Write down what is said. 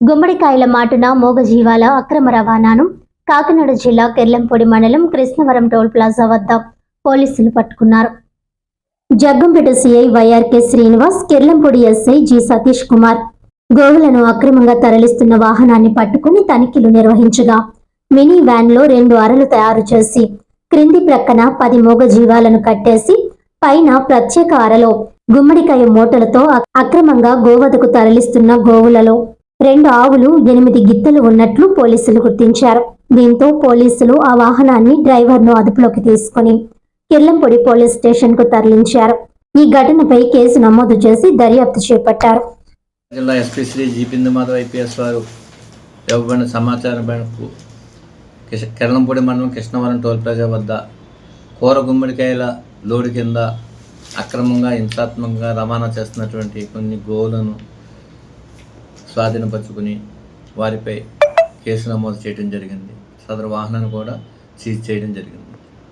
గుమ్మడికాయల మాటున మోగజీవాల అక్రమ రవాణాను కాకినాడ జిల్లా కెర్లంపొడి మండలం కృష్ణవరం టోల్ ప్లాజా వద్ద పోలీసులు పట్టుకున్నారు. Jaggampeta CI YRK Srinivas Kerlampudi SI G Satish Kumar గోవులను అక్రమంగా తరలిస్తున్న వాహనాన్ని పట్టుకుని తనిఖీలు నిర్వహించగా మినీ వ్యాన్లో రెండు అరలు తయారు చేసి క్రింది ప్రక్కన పది మూగజీవాలను కట్టేసి పైన ప్రత్యేక అరలో గుమ్మడికాయ మూటలతో అక్రమంగా గోవదకు తరలిస్తున్న గోవులలో రెండు ఆవులు ఎనిమిది గిత్తలు ఉన్నట్లు పోలీసులు గుర్తించారు. దీంతో పోలీసులు ఆ వాహనాన్ని డ్రైవర్ను అదుపులోకి తీసుకుని కిర్లంపొడి పోలీస్ స్టేషన్కు తరలించారు. ఈ ఘటనపై కేసు నమోదు చేసి దర్యాప్తు చేపట్టారు. జిల్లా SP Shri G. Bindu Madhav IPS వారు ఇవ్వబడిన సమాచారం మేరకు కిరణంపూడి మండలం కృష్ణవరం టోల్ ప్లాజా వద్ద కూర గుమ్మడికాయల లోడు కింద అక్రమంగా హింసాత్మకంగా రవాణా చేస్తున్నటువంటి కొన్ని గోవులను స్వాధీనపరుచుకుని వారిపై కేసు నమోదు చేయడం జరిగింది. సదరు వాహనాన్ని కూడా సీజ్ చేయడం జరిగింది.